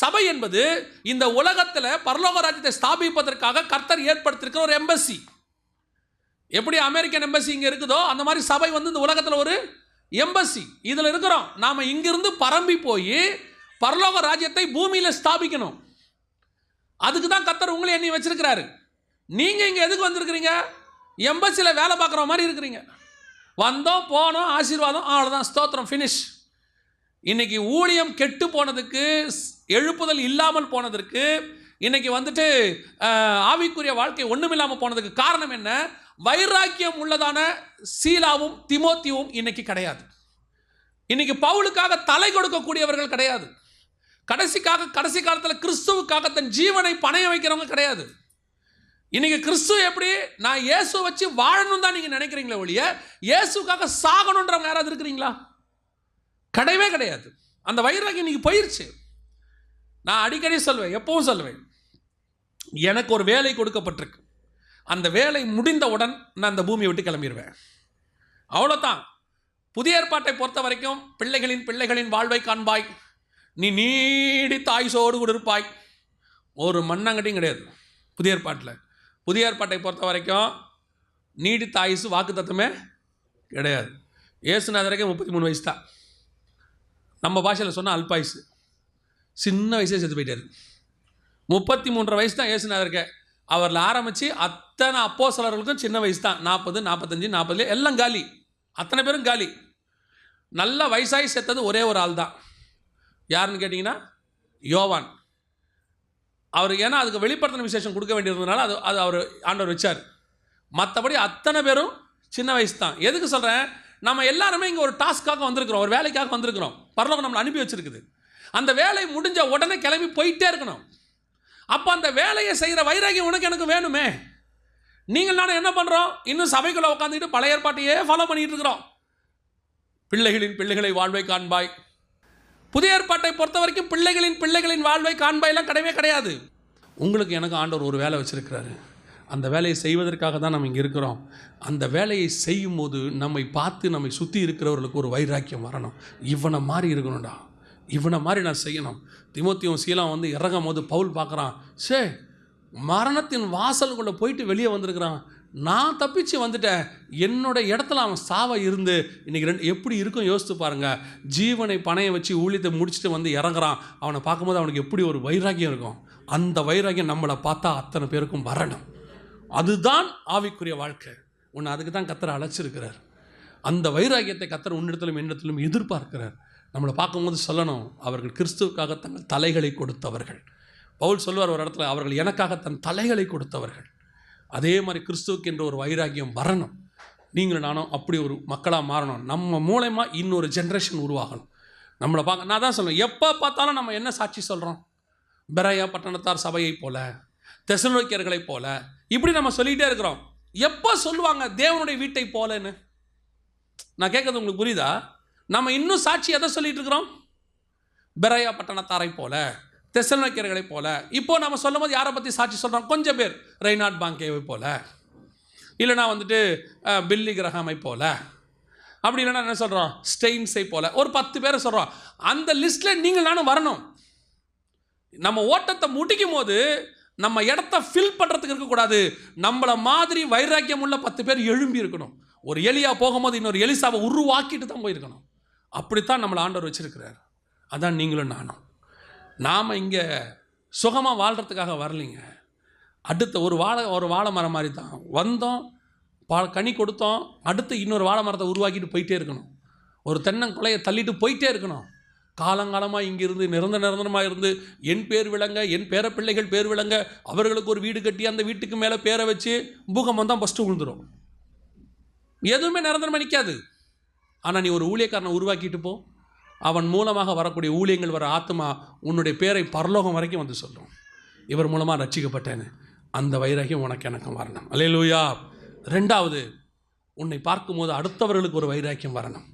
சபை என்பது இந்த உலகத்தில் பரலோக ராஜ்யத்தை ஸ்தாபிப்பதற்காக கர்த்தர் ஏற்படுத்தியிருக்கிற ஒரு எம்பசி எப்படி அமெரிக்கன் எம்பசி இங்கே இருக்குதோ அந்த மாதிரி சபை வந்து இந்த உலகத்தில் ஒரு எம்பசி இதில் இருக்கிறோம். நாம் இங்கிருந்து பரம்பி போய் பரலோக ராஜ்யத்தை பூமியில் ஸ்தாபிக்கணும். அதுக்கு தான் கத்தர் உங்களை எண்ணி வச்சிருக்கிறாரு. நீங்கள் இங்கே எதுக்கு வந்திருக்கிறீங்க? எம்பசியில் வேலை பார்க்குற மாதிரி இருக்கிறீங்க. வந்தோம் போனோம் ஆசீர்வாதம் அவ்வளோதான் ஸ்தோத்திரம் ஃபினிஷ் இன்னைக்கு ஊழியம் கெட்டு போனதுக்கு எழுப்புதல் இல்லாமல் போனதற்கு இன்னைக்கு வந்துட்டு ஆவிக்குரிய வாழ்க்கை ஒன்றுமில்லாமல் போனதுக்கு காரணம் என்ன? வைராக்கியம் உள்ளதான சீலாவும் திமோத்தியும் இன்னைக்கு கிடையாது. இன்னைக்கு பவுலுக்காக தலை கொடுக்கக்கூடியவர்கள் கிடையாது. கடைசிக்காக கடைசி காலத்தில் கிறிஸ்துவுக்காக தன் ஜீவனை பணைய வைக்கிறவங்க கிடையாது. இன்னைக்கு கிறிஸ்து எப்படி நான் இயேசு வச்சு வாழணும் தான் நீங்கள் நினைக்கிறீங்களே ஒழிய இயேசுக்காக சாகணுன்றவங்க யாராவது இருக்கிறீங்களா? கிடையவே கிடையாது. அந்த வைராக்கியம் இன்னைக்கு போயிருச்சு. நான் அடிக்கடி சொல்வேன் எப்பவும் சொல்லுவேன் எனக்கு ஒரு வேலை கொடுக்கப்பட்டிருக்கு. அந்த வேலை முடிந்தவுடன் நான் அந்த பூமியை விட்டு கிளம்பிடுவேன் அவ்வளோதான் புதிய ஏற்பாட்டை பொறுத்த வரைக்கும் பிள்ளைகளின் பிள்ளைகளின் வாழ்வை காண்பாய். நீ நீடி தாய் சோடு கூட இருப்பாய் ஒரு மண்ணாங்கட்டியும் கிடையாது. புதிய ஏற்பாட்டில். புதிய ஏற்பாட்டை பொறுத்த வரைக்கும் நீடி தாயுசு வாக்கு கிடையாது. ஏசுநாதருக்கே முப்பத்தி மூணு வயசு தான். நம்ம பாஷையில் சொன்னால் அல்பாயுசு. சின்ன வயசே செத்து போயிட்டாரு. முப்பத்தி மூன்றரை வயசு தான் ஏசுநாதருக்கே அவரில் ஆரம்பித்து அத்தனை அப்போ சிலர்களுக்கும் சின்ன வயசு தான். நாற்பது நாற்பத்தஞ்சு நாற்பதுல எல்லாம் காலி. அத்தனை பேரும் காலி. நல்ல வயசாகி செத்தது ஒரே ஒரு ஆள் தான். யாருன்னு கேட்டிங்கன்னா யோவான். அவர் ஏன்னா அதுக்கு வெளிப்படுத்தின விசேஷம் கொடுக்க வேண்டியிருந்ததுனால அது அது அவர் ஆண்டவர் வச்சார். மற்றபடி அத்தனை பேரும் சின்ன வயசு தான். எதுக்கு சொல்கிறேன் நம்ம எல்லாருமே இங்கே ஒரு டாஸ்க்காக வந்திருக்கிறோம். ஒரு வேலைக்காக வந்திருக்கிறோம். பரலோகம் நம்மளை அனுப்பி வச்சுருக்குது. அந்த வேலை முடிஞ்ச உடனே கிளம்பி போயிட்டே இருக்கணும். அப்போ அந்த வேலையை செய்கிற வைராகியம் உனக்கு எனக்கு வேணுமே. நீங்கள் நானும் என்ன பண்ணுறோம் இன்னும் சபைக்குள்ளே உட்காந்துக்கிட்டு பழைய ஏற்பாட்டையே ஃபாலோ பண்ணிட்டு இருக்கிறோம். பிள்ளைகளின் பிள்ளைகளை வாழ்வை காண்பாய். புதிய ஏற்பாட்டை பொறுத்த வரைக்கும் பிள்ளைகளின் பிள்ளைகளின் வாழ்வை காண்பாயெல்லாம் கிடையவே கிடையாது. உங்களுக்கு எனக்கு ஆண்டவர் ஒரு வேலை வச்சுருக்கிறாரு. அந்த வேலையை செய்வதற்காக தான் நம்ம இங்கே இருக்கிறோம். அந்த வேலையை செய்யும்போது நம்மை பார்த்து நம்மை சுற்றி இருக்கிறவர்களுக்கு ஒரு வைராக்கியம் வரணும். இவனை மாதிரி இருக்கணும்டா. இவனை மாதிரி நான் செய்யணும். திமுத்தியும் சீலம் வந்து இறங்கும் போது பவுல் பார்க்குறான் சே மரணத்தின் வாசலுக்குள்ளே போயிட்டு வெளியே வந்திருக்கிறான். நான் தப்பிச்சு வந்துட்டேன். என்னோட இடத்துல அவன் சாவை இருந்து இன்னைக்கு ரெண்டு எப்படி இருக்கும் யோசித்து பாருங்கள் ஜீவனை பணையை வச்சு ஊழியத்தை முடிச்சுட்டு வந்து இறங்குறான். அவனை பார்க்கும்போது அவனுக்கு எப்படி ஒரு வைராக்கியம் இருக்கும். அந்த வைராக்கியம் நம்மளை பார்த்தா அத்தனை பேருக்கும் வரணும். அதுதான் ஆவிக்குரிய வாழ்க்கை. உன்னை அதுக்கு தான் கத்தரை அழைச்சிருக்கிறார். அந்த வைராக்கியத்தை கத்தர் உன்னிடத்திலும் என்னிடத்திலும் எதிர்பார்க்கிறார். நம்மளை பார்க்கும்போது சொல்லணும் அவர்கள் கிறிஸ்துவுக்காக தங்கள் தலைகளை கொடுத்தவர்கள். பவுல் சொல்வார் ஒரு இடத்துல அவர்கள் எனக்காக தன் தலைகளை கொடுத்தவர்கள். அதே மாதிரி கிறிஸ்துவுக்கு என்ற ஒரு வைராக்கியம் வரணும். நீங்களும் நானும் அப்படி ஒரு மக்களாக மாறணும். நம்ம மூலயமா இன்னொரு ஜென்ரேஷன் உருவாகணும். நம்மளை பார்க்க நான் தான் சொல்லுவேன் எப்போ பார்த்தாலும் நம்ம என்ன சாட்சி சொல்கிறோம் பெரையா பட்டணத்தார் சபையைப் போல தெசநோக்கியர்களைப் போல இப்படி நம்ம சொல்லிகிட்டே இருக்கிறோம். எப்போ சொல்லுவாங்க தேவனுடைய வீட்டை போலன்னு? நான் கேட்குறது உங்களுக்கு புரியுதா? நம்ம இன்னும் சாட்சி எதை சொல்லிட்டு இருக்கிறோம்? பெரையா பட்டணத்தாரை போல தெசநோக்கியர்களை போல. இப்போ நம்ம சொல்லும் போது யாரை பற்றி சாட்சி சொல்கிறோம் கொஞ்சம் பேர். ரெய்னாட் பாங்கேவை போல. இல்லைனா வந்துட்டு பில்லி கிரகமை போல. அப்படி இல்லைன்னா என்ன சொல்கிறோம் ஸ்டெயின்ஸை போல. ஒரு பத்து பேரை சொல்கிறோம் அந்த லிஸ்ட்டில் நீங்கள் நானும் வரணும். நம்ம ஓட்டத்தை முடிக்கும் போது நம்ம இடத்த ஃபில் பண்ணுறதுக்கு இருக்கக்கூடாது. நம்மளை மாதிரி வைராக்கியம் உள்ள பத்து பேர் எழும்பி இருக்கணும். ஒரு எலியாக போகும்போது இன்னொரு எலிசாவை உருவாக்கிட்டு தான் போயிருக்கணும். அப்படித்தான் நம்மளை ஆண்டவர் வச்சுருக்கிறார். அதான் நீங்களும் நானும். நாம் இங்கே சுகமாக வாழ்கிறதுக்காக வரலைங்க. அடுத்த ஒரு வாழை ஒரு வாழை மரம் மாதிரி தான் வந்தோம் பா கனி கொடுத்தோம் அடுத்து இன்னொரு வாழை மரத்தை உருவாக்கிட்டு போயிட்டே இருக்கணும். ஒரு தென்னங்குலையை தள்ளிட்டு போயிட்டே இருக்கணும். காலங்காலமாக இங்கிருந்து நிரந்தர நிரந்தரமாக இருந்து என் பேர் விளங்க என் பேர பிள்ளைகள் பேர் விளங்க அவர்களுக்கு ஒரு வீடு கட்டி அந்த வீட்டுக்கு மேலே பேரை வச்சு பூகம்பம் தான் ஃபஸ்ட்டு விழுந்துடும் எதுவுமே நிரந்தரமாக நிற்காது ஆனால் நீ ஒரு ஊழியக்காரனை உருவாக்கிட்டு போ. அவன் மூலமாக வரக்கூடிய ஊழியங்கள் வர ஆத்மா உன்னுடைய பேரை பரலோகம் வரைக்கும் வந்து சொல்லும். இவர் மூலமாக ரட்சிக்கப்பட்டேன்னு அந்த வைராகியம் உனக்கு எனக்கும் வரணும். அல்லேலூயா. ரெண்டாவது உன்னை பார்க்கும்போது அடுத்தவர்களுக்கு ஒரு வைராக்கியம் வரணும்.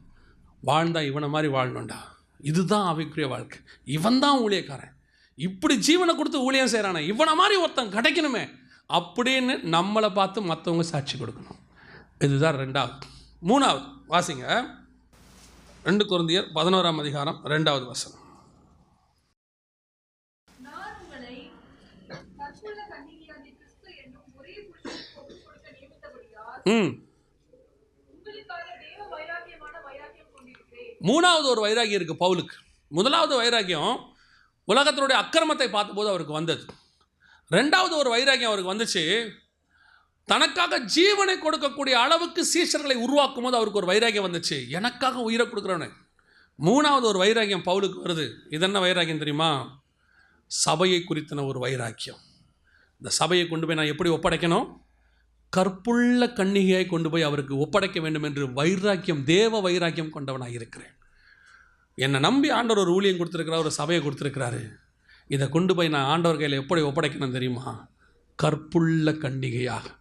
வாழ்ந்தா இவனை மாதிரி வாழணும்டா. இதுதான் அவைக்குரிய வாழ்க்கை. இவன் தான் ஊழியக்காரன். இப்படி ஜீவனை கொடுத்து ஊழியம் செய்கிறானே இவனை மாதிரி ஒருத்தன் கிடைக்கணுமே அப்படின்னு நம்மளை பார்த்து மற்றவங்க சாட்சி கொடுக்கணும். இதுதான் ரெண்டாவது. மூணாவது வாசிங்க. ரெண்டு குருந்தியர் பதினோராம் அதிகாரம் ரெண்டாவது வசனம். ம். மூணாவது ஒரு வைராகியம் இருக்கு பவுலுக்கு. முதலாவது வைராகியம் உலகத்தினுடைய அக்கிரமத்தை பார்த்தபோது அவருக்கு வந்தது. ரெண்டாவது ஒரு வைராகியம் அவருக்கு வந்துச்சு. தனக்காக ஜீவனை கொடுக்கக்கூடிய அளவுக்கு சீஷர்களை உருவாக்கும் போது அவருக்கு ஒரு வைராகியம் வந்துச்சு. எனக்காக உயிரை கொடுக்குறவனே. மூணாவது ஒரு வைராகியம் பவுலுக்கு வருது. இது என்ன வைராகியம் தெரியுமா? சபையை குறித்தன ஒரு வைராக்கியம். இந்த சபையை கொண்டு போய் நான் எப்படி ஒப்படைக்கணும்? கற்புள்ள கன்னிகையை கொண்டு போய் அவருக்கு ஒப்படைக்க வேண்டும் என்று வைராக்கியம் தேவ வைராக்கியம் கொண்டவனாக இருக்கிறேன். என்னை நம்பி ஆண்டவர் ஒரு ஊழியம் கொடுத்துருக்கிறார் ஒரு சபையை கொடுத்துருக்கிறாரு. இதை கொண்டு போய் நான் ஆண்டவர் கையில் எப்படி ஒப்படைக்கணும் தெரியுமா? கற்புள்ள கன்னிகையாக.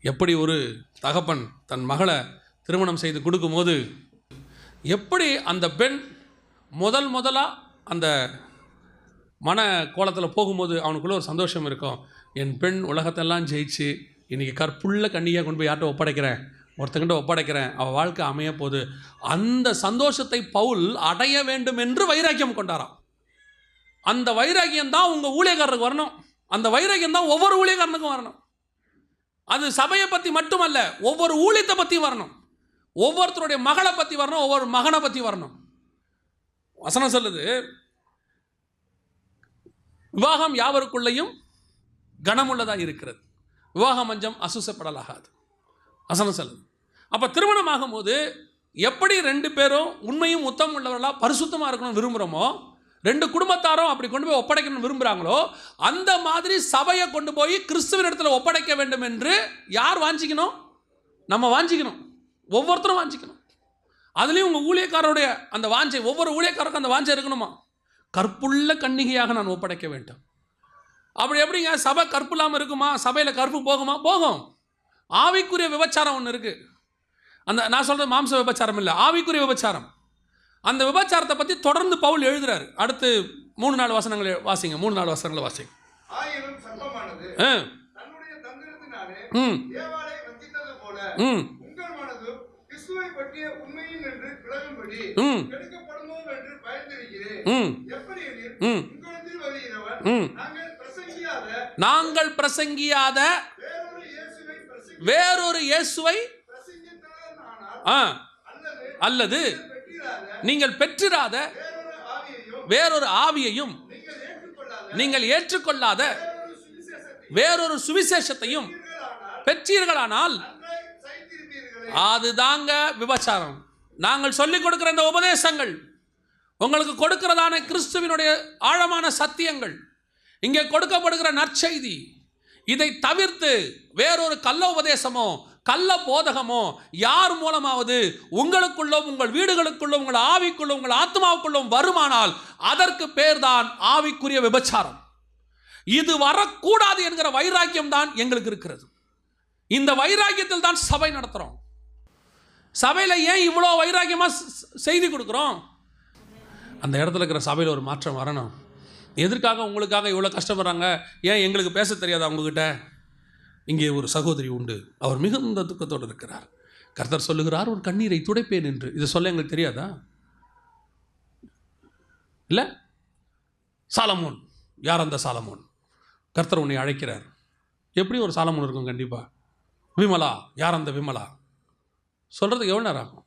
எப்படி ஒரு தகப்பன் தன் மகளை திருமணம் செய்து கொடுக்கும்போது எப்படி அந்த பெண் முதல் முதலாக அந்த மன கோலத்தில் போகும்போது அவனுக்குள்ளே ஒரு சந்தோஷம் இருக்கும். என் பெண் உலகத்தெல்லாம் ஜெயிச்சு இன்றைக்கி கற்புள்ள கண்ணியாக கொண்டு போய் யார்கிட்ட ஒப்படைக்கிறேன்? ஒருத்தங்கிட்ட ஒப்படைக்கிறேன். அவள் வாழ்க்கை அமைய போகுது. அந்த சந்தோஷத்தை பவுல் அடைய வேண்டும் என்று வைராக்கியம் கொண்டாராம். அந்த வைராக்கியம் தான் உங்கள் ஊழியக்காரருக்கு வரணும். அந்த வைராக்கியம் தான் ஒவ்வொரு ஊழியக்காரனுக்கும் வரணும். அது சபையை பற்றி மட்டுமல்ல ஒவ்வொரு ஊழியத்தை பற்றி வரணும். ஒவ்வொருத்தருடைய மகளை பற்றி வரணும் ஒவ்வொரு மகனை பற்றி வரணும். வசனம் சொல்லுது விவாகம் யாவருக்குள்ளேயும் கனமுள்ளதாக இருக்கிறது. விவாக மஞ்சம் அசுசப்படலாகாது. வசனம் சொல்லுது. அப்போ திருமணம் ஆகும்போது எப்படி ரெண்டு பேரும் உண்மையும் உத்தம் உள்ளவர்களாக பரிசுத்தமாக இருக்கணும்னு விரும்புகிறோமோ ரெண்டு குடும்பத்தாரும் அப்படி கொண்டு போய் ஒப்படைக்கணும்னு விரும்புகிறாங்களோ அந்த மாதிரி சபையை கொண்டு போய் கிறிஸ்துவின் இடத்துல ஒப்படைக்க வேண்டும் என்று யார் வாஞ்சிக்கணும்? நம்ம வாஞ்சிக்கணும். ஒவ்வொருத்தரும் வாஞ்சிக்கணும். அதுலேயும் உங்கள் ஊழியக்காரருடைய அந்த வாஞ்சை ஒவ்வொரு ஊழியக்காரருக்கும் அந்த வாஞ்சை இருக்கணுமா? கற்புள்ள கன்னிகையாக நான் ஒப்படைக்க வேண்டும். அப்படி எப்படிங்க? சபை கற்பு இல்லாமல் இருக்குமா? சபையில் கற்பு போகுமா? போகும். ஆவிக்குரிய விபச்சாரம் ஒன்று இருக்குது அந்த நான் சொல்கிறது மாம்ச விபச்சாரம் இல்லை ஆவிக்குரிய விபச்சாரம். அந்த விபச்சாரத்தை பற்றி தொடர்ந்து பவுல் எழுதுறாரு. அடுத்து மூணு நாலு வசனங்களை வாசிங்க. மூணு நாலு வசனங்களை வாசிங்க. ம். ம். நாங்கள் பிரசங்கியாத வேறொரு இயேசுவை அல்லது நீங்கள் பெற்றிராத வேறொரு ஆவியையும் நீங்கள் ஏற்றுக்கொள்ளாத வேறொரு சுவிசேஷத்தை வேறொரு சுவிசேஷத்தையும் பெற்றீர்களானால் அதுதாங்க விபச்சாரம். நாங்கள் சொல்லிக் கொடுக்கிற இந்த உபதேசங்கள் உங்களுக்கு கொடுக்கிறதான கிறிஸ்துவினுடைய ஆழமான சத்தியங்கள் இங்கே கொடுக்கப்படுகிற நற்செய்தி இதை தவிர்த்து வேறொரு கள்ள உபதேசமோ கள்ள போதகமோ? யார் மூலமாவது உங்களுக்குள்ளோ உங்கள் வீடுகளுக்குள்ளோ உங்கள் ஆவிக்குள்ளோ உங்கள் ஆத்மாவுக்குள்ளும் வருமானால் அதற்கு பேர்தான் ஆவிக்குரிய விபச்சாரம். இது வரக்கூடாது என்கிற வைராக்கியம் தான் எங்களுக்கு இருக்கிறது. இந்த வைராக்கியத்தில் தான் சபை நடத்துகிறோம் சபையில் ஏன் இவ்வளோ வைராக்கியமாக செய்தி கொடுக்குறோம்? அந்த இடத்துல இருக்கிற சபையில் ஒரு மாற்றம் வரணும். எதற்காக உங்களுக்காக இவ்வளோ கஷ்டப்படுறாங்க? ஏன் எங்களுக்கு பேச தெரியாதா உங்ககிட்ட? இங்கே ஒரு சகோதரி உண்டு. அவர் மிகுந்த துக்கத்தோடு இருக்கிறார். கர்த்தர் சொல்லுகிறார் ஒரு கண்ணீரை துடைப்பேன் என்று. இதை சொல்ல எங்களுக்கு தெரியாதா? இல்லை? சாலமோன். யார் அந்த சாலமோன்? கர்த்தர் உன்னை அழைக்கிறார். எப்படி ஒரு சாலமோன் இருக்கும் கண்டிப்பாக விமலா. யார் அந்த விமலா? சொல்கிறதுக்கு எவ்வளோ நேரம் ஆகும்?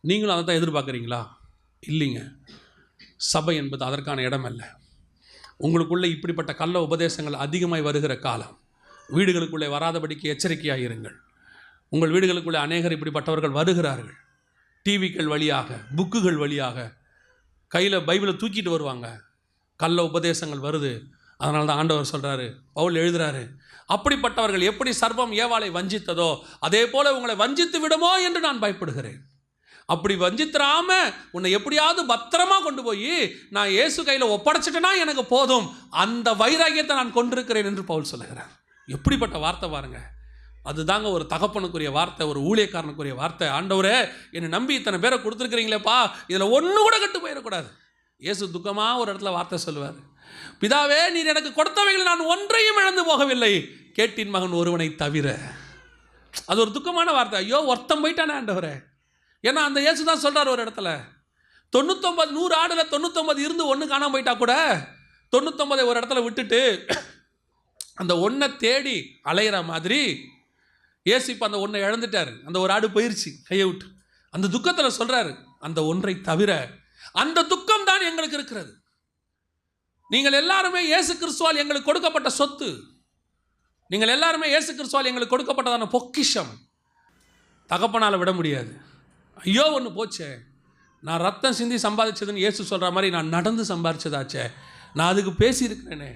நீங்களும் அதை தான் எதிர்பார்க்குறீங்களா? இல்லைங்க. சபை என்பது அதற்கான இடம் அல்ல உங்களுக்குள்ளே இப்படிப்பட்ட கள்ள உபதேசங்கள் அதிகமாய் வருகிற காலம். வீடுகளுக்குள்ளே வராதபடிக்கு எச்சரிக்கையாக இருங்கள் உங்கள் வீடுகளுக்குள்ளே அநேகர் இப்படிப்பட்டவர்கள் வருகிறார்கள். டிவிக்கள் வழியாக புக்குகள் வழியாக கையில் பைபிளை தூக்கிட்டு வருவாங்க. கள்ள உபதேசங்கள் வருது. அதனால தான் ஆண்டவர் சொல்கிறாரு பவுல் எழுதுறாரு அப்படிப்பட்டவர்கள் எப்படி சர்வம் ஏவாளை வஞ்சித்ததோ அதே போல் உங்களை வஞ்சித்து விடுமோ என்று நான் பயப்படுகிறேன். அப்படி வஞ்சித்திராம உன்னை எப்படியாவது பத்திரமா கொண்டு போய் நான் இயேசு கையில் ஒப்படைச்சிட்டேன்னா எனக்கு போதும். அந்த வைராகியத்தை நான் கொண்டிருக்கிறேன் என்று பவுல் சொல்லுகிறார். எப்படிப்பட்ட வார்த்தை பாருங்க. அதுதாங்க ஒரு தகப்பனுக்குரிய வார்த்தை ஒரு ஊழியக்காரனுக்குரிய வார்த்தை. ஆண்டவரே என்னை நம்பி இத்தனை பேரை கொடுத்துருக்குறீங்களேப்பா. இதில் ஒன்று கூட கட்டு போயிடக்கூடாது. இயேசு துக்கமாக ஒரு இடத்துல வார்த்தை சொல்லுவார். பிதாவே நீர் எனக்கு கொடுத்தவைகளை நான் ஒன்றையும் இழந்து போகவில்லை. கேட்டின் மகன் ஒருவனை தவிர. அது ஒரு துக்கமான வார்த்தை. ஐயோ ஒருத்தம் போயிட்டானே ஆண்டவரே. ஏன்னா அந்த இயேசு தான் சொல்கிறார் ஒரு இடத்துல. தொண்ணூத்தொம்பது நூறு ஆடில் தொண்ணூத்தொம்பது இருந்து ஒன்று காணாமல் போயிட்டா கூட தொண்ணூத்தொம்பதை ஒரு இடத்துல விட்டுட்டு அந்த ஒன்றை தேடி அலையிற மாதிரி ஏசு இப்போ அந்த ஒன்றை இழந்துட்டார். அந்த ஒரு ஆடு போயிருச்சு கையை விட்டு. அந்த துக்கத்தில் சொல்கிறாரு அந்த ஒன்றை தவிர அந்த துக்கம் தான் எங்களுக்கு இருக்கிறது. நீங்கள் எல்லாருமே இயேசு கிறிஸ்துவால் எங்களுக்கு கொடுக்கப்பட்ட சொத்து. நீங்கள் எல்லாருமே இயேசு கிறிஸ்துவால் எங்களுக்கு கொடுக்கப்பட்டதான பொக்கிஷம். தகப்பனால் விட முடியாது. ஐயோ ஒன்று போச்சே. நான் ரத்தம் சிந்தி சம்பாதிச்சதுன்னு இயேசு சொல்கிற மாதிரி நான் நடந்து சம்பாதிச்சதாச்சே நான் அதுக்கு பேசியிருக்கிறேனே.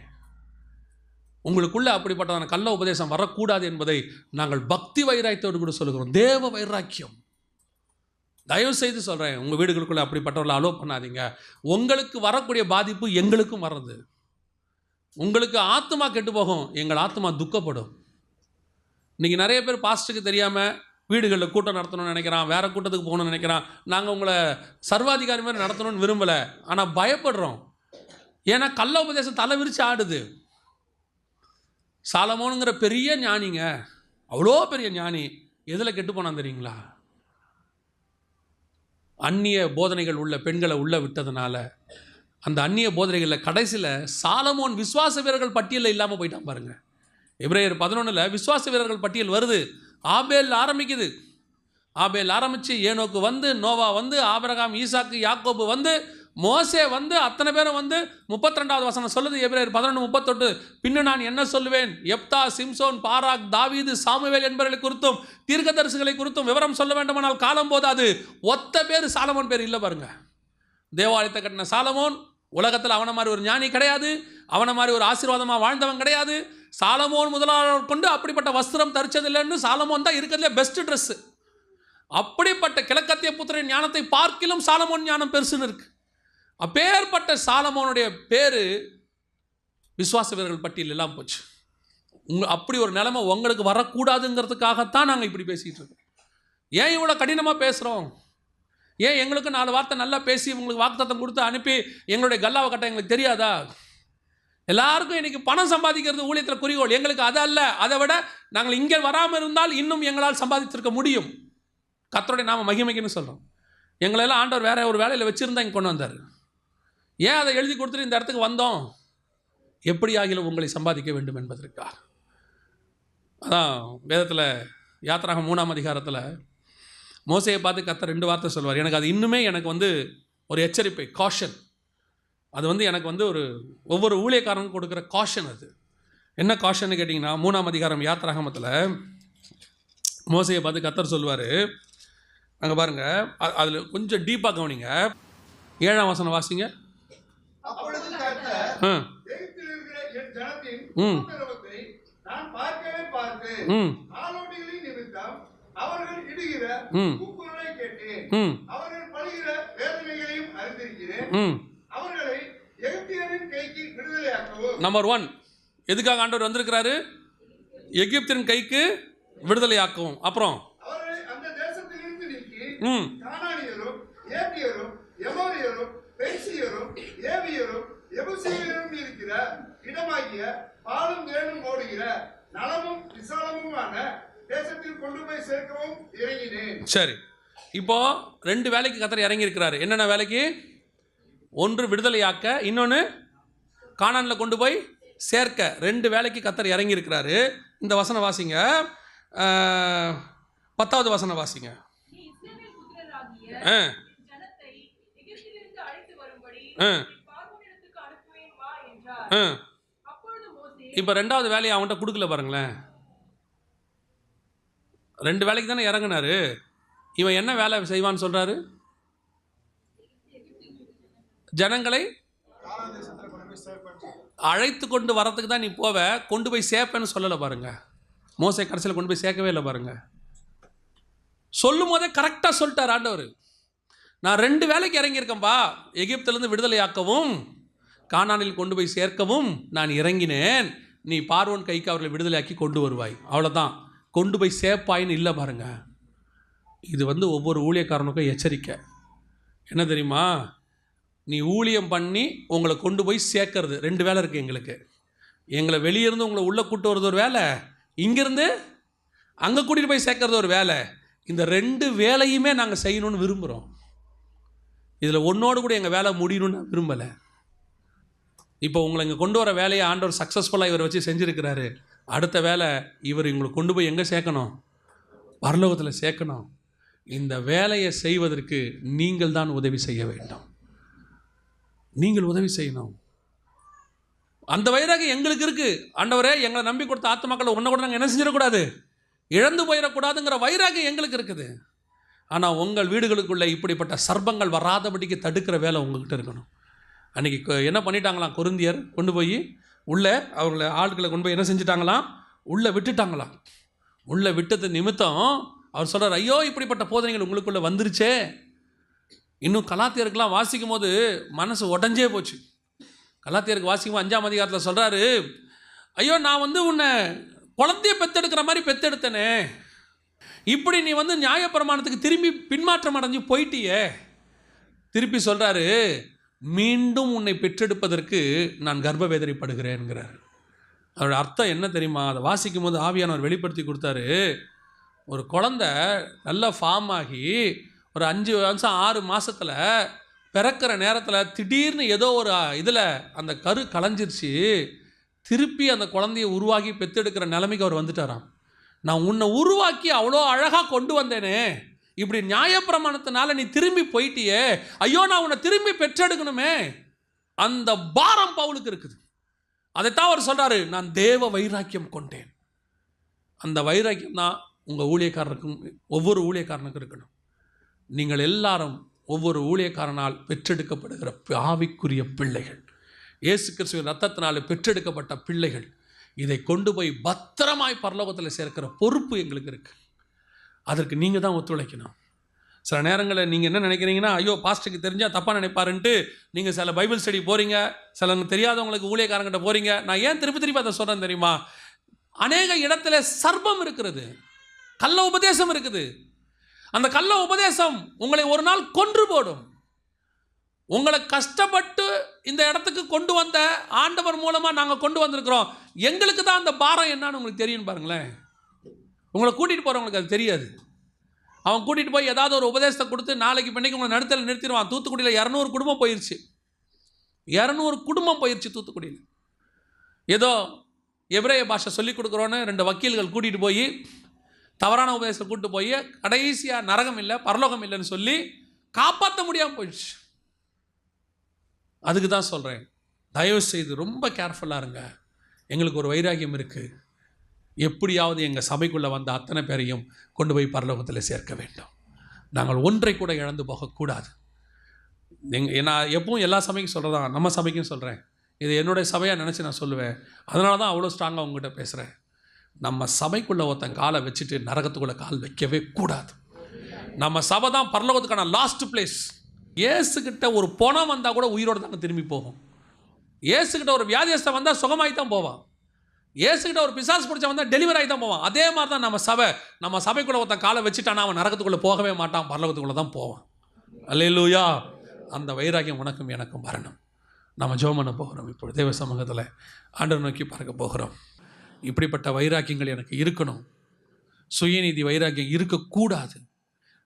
உங்களுக்குள்ளே அப்படிப்பட்டதான கள்ள உபதேசம் வரக்கூடாது என்பதை நாங்கள் பக்தி வைராக்கியத்தோடு கூட சொல்லுகிறோம். தேவ வைராக்கியம். தயவு செய்து சொல்கிறேன் உங்கள் வீடுகளுக்குள்ளே அப்படிப்பட்டவர்களை அலோவ் பண்ணாதீங்க. உங்களுக்கு வரக்கூடிய பாதிப்பு எங்களுக்கும் வர்றது. உங்களுக்கு ஆத்மா கெட்டு போகும் எங்கள் ஆத்மா துக்கப்படும். இன்றைக்கி நிறைய பேர் பாஸ்ட்டுக்கு தெரியாமல் வீடுகளில் கூட்டம் நடத்தணும்னு நினைக்கிறான் வேறு கூட்டத்துக்கு போகணும்னு நினைக்கிறான். நாங்கள் உங்களை சர்வாதிகாரி மாதிரி நடத்தணும்னு விரும்பலை ஆனால் பயப்படுறோம். ஏன்னா கள்ள உபதேசம் தலை விரித்து ஆடுது. சாலமோனுங்கிற பெரிய ஞானிங்க. அவ்வளோ பெரிய ஞானி. எதில் கெட்டு போனான் தெரியுங்களா? அந்நிய போதனைகள் உள்ள பெண்களை உள்ளே விட்டதுனால அந்த அந்நிய போதனைகளில் கடைசியில் சாலமோன் விஸ்வாச வீரர்கள் பட்டியலில் இல்லாமல் போயிட்டான் பாருங்கள் எப்ரேயர் பதினொன்றில் விஸ்வாச வீரர்கள் பட்டியல் வருது. ஆபேல் ஆரம்பிக்குது. ஆபேல் ஆரம்பித்து ஏனோக்கு வந்து நோவா வந்து ஆபரகாம் ஈசாக்கு யாக்கோபு வந்து மோசே வந்து அத்தனை பேரும் வந்து முப்பத்தி ரெண்டாவது வசனம் சொல்லுது எபிரேயர் பதினொன்று முப்பத்தொட்டு. பின்னு நான் என்ன சொல்லுவேன்? எப்தா சிம்சோன் பாராக் தாவீது சாமுவேல் என்பவர்களை குறித்தும் தீர்க்கதரிசிகளை குறித்தும் விவரம் சொல்ல வேண்டுமானால் காலம் போதாது. ஒத்த பேர் சாலமோன் பேர் இல்லை பாருங்க. தேவாலயத்தை கட்டின சாலமோன் உலகத்தில் அவனை மாதிரி ஒரு ஞானி கிடையாது. அவனை மாதிரி ஒரு ஆசீர்வாதமாக வாழ்ந்தவன் கிடையாது. சாலமோன் முதலாளர் கொண்டு அப்படிப்பட்ட வஸ்திரம் தரிச்சதில்லைன்னு சாலமோன் தான் இருக்கிறதுலே பெஸ்ட் ட்ரெஸ்ஸு அப்படிப்பட்ட கிழக்கத்திய புத்திரின் ஞானத்தை பார்க்கிலும் சாலமோன் ஞானம் பெருசுன்னு இருக்கு. அப்பேற்பட்ட சாலமோனுடைய பேர் விசுவாச வீரர்கள் பட்டியல் எல்லாம் போச்சு. உங்க அப்படி ஒரு நிலைமை உங்களுக்கு வரக்கூடாதுங்கிறதுக்காகத்தான் நாங்கள் இப்படி பேசிகிட்டு இருக்கோம். ஏன் இவ்வளோ கடினமாக பேசுகிறோம் ஏன் எங்களுக்கு நாலு வார்த்தை நல்லா பேசி உங்களுக்கு வாக்குத்தத்தம் கொடுத்து அனுப்பி எங்களுடைய கல்லாவை கட்ட எங்களுக்கு தெரியாதா? எல்லாருக்கும் இன்றைக்கி பணம் சம்பாதிக்கிறது ஊழியத்தில் குறிக்கோள். எங்களுக்கு அது அல்ல. அதை விட நாங்கள் இங்கே வராமல் இருந்தால் இன்னும் எங்களால் சம்பாதிச்சிருக்க முடியும். கத்தருடைய நாம மகிமைக்குன்னு சொல்கிறோம் எங்களெல்லாம் ஆண்டவர் வேற ஒரு வேலையில் வச்சுருந்தா இங்கே கொண்டு வந்தார். ஏன் அதை எழுதி கொடுத்துட்டு இந்த இடத்துக்கு வந்தோம்? எப்படி ஆகிலும் உங்களை சம்பாதிக்க வேண்டும் என்பதற்காக. அதான் வேதத்தில் யாத்திராக மூணாம் அதிகாரத்தில் மோசையை பார்த்து கத்த ரெண்டு வார்த்தை சொல்வார். எனக்கு அது இன்னுமே எனக்கு வந்து ஒரு எச்சரிப்பை காஷன் அது வந்து எனக்கு வந்து ஒரு ஒவ்வொரு ஊழியக்காரனுக்கும் கொடுக்குற காஷன் அது. என்ன காஷன்னு கேட்டிங்கன்னா மூணாம் அதிகாரம் யாத்திராகமத்தில் மோசையை பார்த்து கத்தர் சொல்வார். அங்கே பாருங்கள் அதில் கொஞ்சம் டீப்பாக கவனிங்க. ஏழாம் வசனம் வாசிங்க. அவர்கள் இடுகிற. கூக்குரலை கேட்டேன். அவர்கள் படுகிற வேதனைகளையும் அறிந்திருக்கிறேன். ம். அவர்களை எகிப்தியரின் கைக்கு விடுதலையாக்கவும். நம்பர் ஒன் எதுக்காக ஆண்டவர் வந்திருக்கிறாரு? எகிப்தின் கைக்கு விடுதலையாக்கவும். அப்புறம்? அவர்களை அந்த தேசத்திலிருந்து நீக்கி ம். கானானியரும் ஏத்தியரும் எபுசியரும் இருக்கிற இடமாகிய பாலும் தேனும் ஓடுகிற நலமும் விசாலமுமான தேசத்தில் கொண்டு போய் சேர்க்கவும் இறங்கினேன். சரி. இப்போ ரெண்டு வேலைக்கு கத்தர் இறங்கியிருக்கிறாரு. என்னென்ன வேலைக்கு? ஒன்று விடுதலையாக்க இன்னொன்று காணானில் கொண்டு போய் சேர்க்க. ரெண்டு வேலைக்கு கத்தர் இறங்கியிருக்கிறாரு. இந்த வசனம் வாசிங்க. பத்தாவது வசனம் வாசிங்க. ஆ. என் ஜனத்தை எகிப்திலிருந்து அழைத்து வரும்படி ஆ. இப்போ ரெண்டாவது வேலையை அவன்கிட்ட கொடுக்கல பாருங்களேன். ரெண்டு வேலைக்கு தானே இறங்குனாரு. இவன் என்ன வேலை செய்வான்னு சொல்கிறாரு ஜனங்களை அழைத்து கொண்டு வரதுக்கு தான் நீ போவ கொண்டு போய் சேர்ப்பேன்னு சொல்லலை பாருங்க. மோசை கடைசியில் கொண்டு போய் சேர்க்கவே இல்லை பாருங்க. சொல்லும் போதே கரெக்டாக சொல்லிட்டார் ஆண்டவர். நான் ரெண்டு வேலைக்கு இறங்கியிருக்கேன்பா. எகிப்திலிருந்து விடுதலையாக்கவும் கானானில் கொண்டு போய் சேர்க்கவும் நான் இறங்கினேன். நீ பார்வோன் கைக்கு அவர்களை விடுதலையாக்கி கொண்டு வருவாய். அவ்வளோதான் கொண்டு போய் சேர்ப்பாயின்னு இல்லை பாருங்க. இது வந்து ஒவ்வொரு ஊழியக்காரனுக்கும் எச்சரிக்கை. என்ன தெரியுமா? நீ ஊழியம் பண்ணி உங்களை கொண்டு போய் சேர்க்கறது. ரெண்டு வேலை இருக்குது எங்களுக்கு. எங்களை வெளியே இருந்து உங்களை உள்ளே கூட்டு வர்றது ஒரு வேலை. இங்கேருந்து அங்கே கூட்டிகிட்டு போய் சேர்க்கறது ஒரு வேலை. இந்த ரெண்டு வேலையுமே நாங்கள் செய்யணும்னு விரும்புகிறோம் இதில் ஒன்றோடு கூட எங்கள் வேலை முடியணும்னு விரும்பலை. இப்போ உங்களை இங்கே கொண்டு வர வேலையை ஆண்டவர் சக்ஸஸ்ஃபுல்லாக இவரை வச்சு செஞ்சுருக்கிறாரு. அடுத்த வேலை இவர் இவங்களை கொண்டு போய் எங்கே சேர்க்கணும்? பரலோகத்தில் சேர்க்கணும். இந்த வேலையை செய்வதற்கு நீங்கள் தான் உதவி செய்ய வேண்டும். நீங்கள் உதவி செய்யணும். அந்த வைராகம் எங்களுக்கு இருக்குது ஆண்டவரே எங்களை நம்பி கொடுத்த ஆத்மாக்களை ஒன்றை கூட நாங்கள் என்ன செஞ்சிடக்கூடாது? இழந்து போயிடக்கூடாதுங்கிற வைராகம் எங்களுக்கு இருக்குது. ஆனால் உங்கள் வீடுகளுக்குள்ளே இப்படிப்பட்ட சர்பங்கள் வராதபடிக்கு தடுக்கிற வேலை உங்ககிட்ட இருக்கணும். அன்றைக்கி என்ன பண்ணிட்டாங்களாம்? கொருந்தியர் கொண்டு போய் உள்ளே அவங்கள ஆட்களை கொண்டு போய் என்ன செஞ்சிட்டாங்களாம்? உள்ளே விட்டுட்டாங்களாம். உள்ளே விட்டது நிமித்தம் அவர் சொல்கிறார் ஐயோ இப்படிப்பட்ட போதனைகள் உங்களுக்குள்ளே வந்துருச்சே. இன்னும் கலாத்தியருக்கெல்லாம் வாசிக்கும் போது மனசு உடஞ்சே போச்சு. கலாத்தியருக்கு வாசிக்கும் போது அஞ்சாம் அதிகாரத்தில் சொல்கிறாரு ஐயோ நான் வந்து உன்னை குழந்தைய பெத்தெடுக்கிற மாதிரி பெத்தெடுத்தனே. இப்படி நீ வந்து நியாயப்பிரமாணத்துக்கு திரும்பி பின்மாற்றம் அடைஞ்சு போயிட்டியே. திருப்பி சொல்கிறாரு மீண்டும் உன்னை பெற்றெடுப்பதற்கு நான் கர்ப்ப வேதனைப்படுகிறேன்கிறார் அதோட அர்த்தம் என்ன தெரியுமா? அதை வாசிக்கும் போது ஆவியானவர் வெளிப்படுத்தி கொடுத்தாரு. ஒரு குழந்த நல்லா ஃபார்ம் ஆகி ஒரு அஞ்சு வருஷம் ஆறு மாதத்தில் பிறக்கிற நேரத்தில் திடீர்னு ஏதோ ஒரு இதில் அந்த கரு கலைஞ்சிருச்சு. திருப்பி அந்த குழந்தைய உருவாக்கி பெற்றெடுக்கிற நிலைமைக்கு அவர் வந்துட்டாராம். நான் உன்னை உருவாக்கி அவ்வளோ அழகாக கொண்டு வந்தேனே. இப்படி நியாயப்பிரமாணத்தினால நீ திரும்பி போயிட்டியே. ஐயோ நான் உன்னை திரும்பி பெற்றெடுக்கணுமே. அந்த பாரம் பவுலுக்கு இருக்குது. அதைத்தான் அவர் சொல்றாரு நான் தேவ வைராக்கியம் கொண்டேன். அந்த வைராக்கியம் தான் உங்கள் ஊழியக்காரருக்கும் ஒவ்வொரு ஊழியக்காரனுக்கும் இருக்கணும். நீங்கள் எல்லாரும் ஒவ்வொரு ஊழியக்காரனால் பெற்றெடுக்கப்படுகிற ஆவிக்குரிய பிள்ளைகள். இயேசு கிறிஸ்துவின் ரத்தத்தினால் பெற்றெடுக்கப்பட்ட பிள்ளைகள். இதை கொண்டு போய் பத்திரமாய் பரலோகத்தில் சேர்க்கிற பொறுப்பு எங்களுக்கு இருக்குது அதற்கு நீங்கள் தான் ஒத்துழைக்கணும். சில நேரங்களில் நீங்கள் என்ன நினைக்கிறீங்கன்னா ஐயோ பாஸ்டருக்கு தெரிஞ்சால் தப்பாக நினைப்பாருன்ட்டு நீங்கள் சில பைபிள் ஸ்டடி போகிறீங்க சில தெரியாதவங்களுக்கு ஊழியக்காரங்கிட்ட போகிறீங்க நான் ஏன் திருப்பி திருப்பி அதை சொல்கிறேன் தெரியுமா? அநேக இடத்துல சர்ப்பம் இருக்கிறது. கள்ள உபதேசம் இருக்குது. அந்த கள்ள உபதேசம் உங்களை ஒரு நாள் கொன்று போடும். உங்களை கஷ்டப்பட்டு இந்த இடத்துக்கு கொண்டு வந்த ஆண்டவர் மூலமாக நாங்கள் கொண்டு வந்திருக்கிறோம். எங்களுக்கு தான் அந்த பாரம் என்னன்னு உங்களுக்கு தெரியும் பாருங்களேன். உங்களை கூட்டிகிட்டு போகிறவங்களுக்கு அது தெரியாது. அவன் கூட்டிகிட்டு போய் ஏதாவது ஒரு உபதேசத்தை கொடுத்து நாளைக்கு பின்னைக்கு உங்களை நடுத்தல நிறுத்திடுவான். தூத்துக்குடியில் இரநூறு குடும்பம் போயிடுச்சு இரநூறு குடும்பம் போயிடுச்சு தூத்துக்குடியில். ஏதோ எபிரேய பாஷை சொல்லிக் கொடுக்குறோன்னு ரெண்டு வக்கீல்கள் கூட்டிகிட்டு போய் தவறான உபதேசத்தை கூப்பிட்டு போய் கடைசியாக நரகம் இல்லை பரலோகம் இல்லைன்னு சொல்லி காப்பாற்ற முடியாமல் போயிடுச்சு. அதுக்கு தான் சொல்கிறேன் தயவு செய்து ரொம்ப கேர்ஃபுல்லாக இருங்க. எங்களுக்கு ஒரு வைராகியம் இருக்குது எப்படியாவது எங்கள் சபைக்குள்ளே வந்த அத்தனை பேரையும் கொண்டு போய் பரலோகத்தில் சேர்க்க வேண்டும். நாங்கள் ஒன்றை கூட இழந்து போகக்கூடாது. எங்க நான் எப்பவும் எல்லா சபைக்கும் சொல்கிறதா நம்ம சபைக்கும் சொல்கிறேன் இது என்னுடைய சபையாக நினச்சி நான் சொல்லுவேன். அதனால தான் அவ்வளோ ஸ்ட்ராங்காக உங்ககிட்ட பேசுகிறேன் நம்ம சபைக்குள்ளே ஒருத்தன் காலை வச்சுட்டு நரகத்துக்குள்ளே கால் வைக்கவே கூடாது. நம்ம சபை தான் பரலோகத்துக்கான லாஸ்ட் பிளேஸ் ஏசுக்கிட்ட ஒரு பணம் வந்தால் கூட உயிரோடு தாங்க திரும்பி போகும். ஏசுக்கிட்ட ஒரு வியாதியஸ்தம் வந்தால் சுகமாகி தான் போவான். ஏசுக்கிட்ட ஒரு பிசாஸ் பிடிச்சவன் தான் டெலிவரி ஆகி தான் போவான். அதே மாதிரி தான் நம்ம சபை. நம்ம சபைக்குள்ளே ஒருத்தன் காலை வச்சுட்டானா அவன் நரகத்துக்குள்ளே போகவே மாட்டான் பரலோகத்துக்குள்ளே தான் போவான். அல்லையிலூயா அந்த வைராகியம் உனக்கும் எனக்கும் வரணும். நம்ம ஜெபம் பண்ண போகிறோம் இப்போ தேவ சமூகத்தில் ஆண்டவர் நோக்கி பார்க்க போகிறோம். இப்படிப்பட்ட வைராக்கியங்கள் எனக்கு இருக்கணும். சுயநீதி வைராக்கியம் இருக்கக்கூடாது.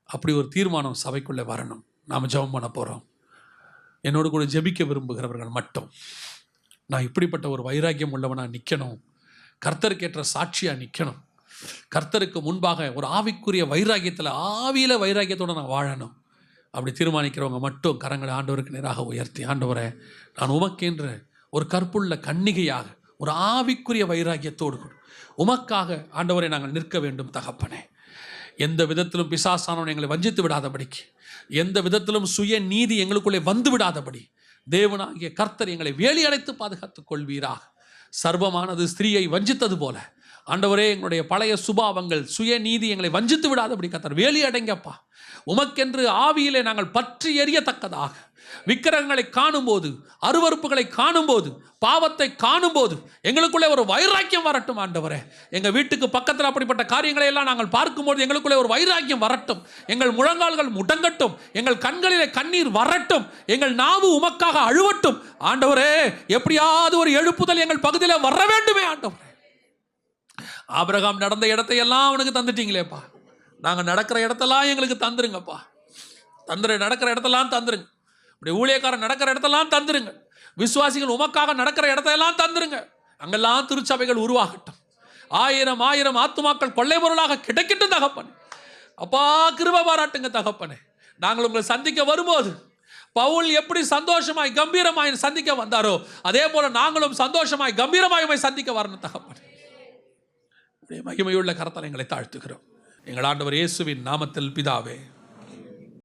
அப்படி ஒரு தீர்மானம் சபைக்குள்ளே வரணும். நாம் ஜெபம் பண்ண போகிறோம் என்னோடு கூட ஜெபிக்க விரும்புகிறவர்கள் மட்டும். நான் இப்படிப்பட்ட ஒரு வைராக்கியம் உள்ளவனாக நிற்கணும் கர்த்தருக்கேற்ற சாட்சியாக நிற்கணும் கர்த்தருக்கு முன்பாக ஒரு ஆவிக்குரிய வைராக்கியத்தில் ஆவியில் வைராக்கியத்தோடு நான் வாழணும். அப்படி தீர்மானிக்கிறவங்க மட்டும் கரங்களை ஆண்டவருக்கு நேராக உயர்த்தி ஆண்டவரை நான் உமக்கென்று ஒரு கற்புள்ள கன்னிகையாக ஒரு ஆவிக்குரிய வைராக்கியத்தோடு உமக்காக ஆண்டவரை நாங்கள் நிற்க வேண்டும் தகப்பனே. எந்த விதத்திலும் பிசாசானவன் எங்களை வஞ்சித்து விடாதபடிக்கு எந்த விதத்திலும் சுய நீதி எங்களுக்குள்ளே வந்து விடாதபடி தேவனாகிய கர்த்தர் எங்களை வேலி அடைத்து பாதுகாத்துக் கொள்வீராக. சர்வமானது ஸ்திரீயை வஞ்சித்தது போல. ஆண்டவரே எங்களுடைய பழைய சுபாவங்கள் சுயநீதி எங்களை வஞ்சித்து விடாதபடி கத்தர். வேலி அடைங்கப்பா. உமக்கென்று ஆவியிலே நாங்கள் பற்றி எறியத்தக்கதாக. விக்கிரகங்களை காணும்போது அருவறுப்புகளை காணும்போது பாவத்தை காணும்போது எங்களுக்குள்ளே ஒரு வைராக்கியம் வரட்டும் ஆண்டவரே. எங்கள் வீட்டுக்கு பக்கத்தில் அப்படிப்பட்ட காரியங்களை எல்லாம் நாங்கள் பார்க்கும்போது எங்களுக்குள்ளே ஒரு வைராக்கியம் வரட்டும். எங்கள் முழங்கால்கள் முடங்கட்டும். எங்கள் கண்களிலே கண்ணீர் வரட்டும். எங்கள் நாவு உமக்காக அழுவட்டும். ஆண்டவரே எப்படியாவது ஒரு எழுப்புதல் எங்கள் பகுதியில் வர வேண்டுமே ஆண்டவரே. ஆபிரகாம் நடந்த இடத்தையெல்லாம் அவனுக்கு தந்துட்டீங்களேப்பா. நாங்கள் நடக்கிற இடத்தெல்லாம் எங்களுக்கு தந்துருங்கப்பா. தந்துரு நடக்கிற இடத்தெல்லாம் தந்துருங்க. இப்படி ஊழியக்காரன் நடக்கிற இடத்தெல்லாம் தந்துருங்க. விசுவாசிகள் உமக்காக நடக்கிற இடத்தையெல்லாம் தந்துருங்க. அங்கெல்லாம் திருச்சபைகள் உருவாகட்டும். ஆயிரம் ஆயிரம் ஆத்துமாக்கள் கொள்ளை பொருளாக கிடைக்கட்டும் தகப்பன். அப்பா கிருப பாராட்டுங்க தகப்பனே. நாங்கள் உங்களை சந்திக்க வரும்போது பவுல் எப்படி சந்தோஷமாய் கம்பீரமாய் சந்திக்க வந்தாரோ அதே போல நாங்களும் சந்தோஷமாய் கம்பீரமாய் சந்திக்க வரணும் தகப்பனே. மகிமையுள்ள கரத்தலை எங்களை தாழ்த்துகிறோம். எங்கள் ஆண்டவர் இயேசுவின் நாமத்தில் பிதாவே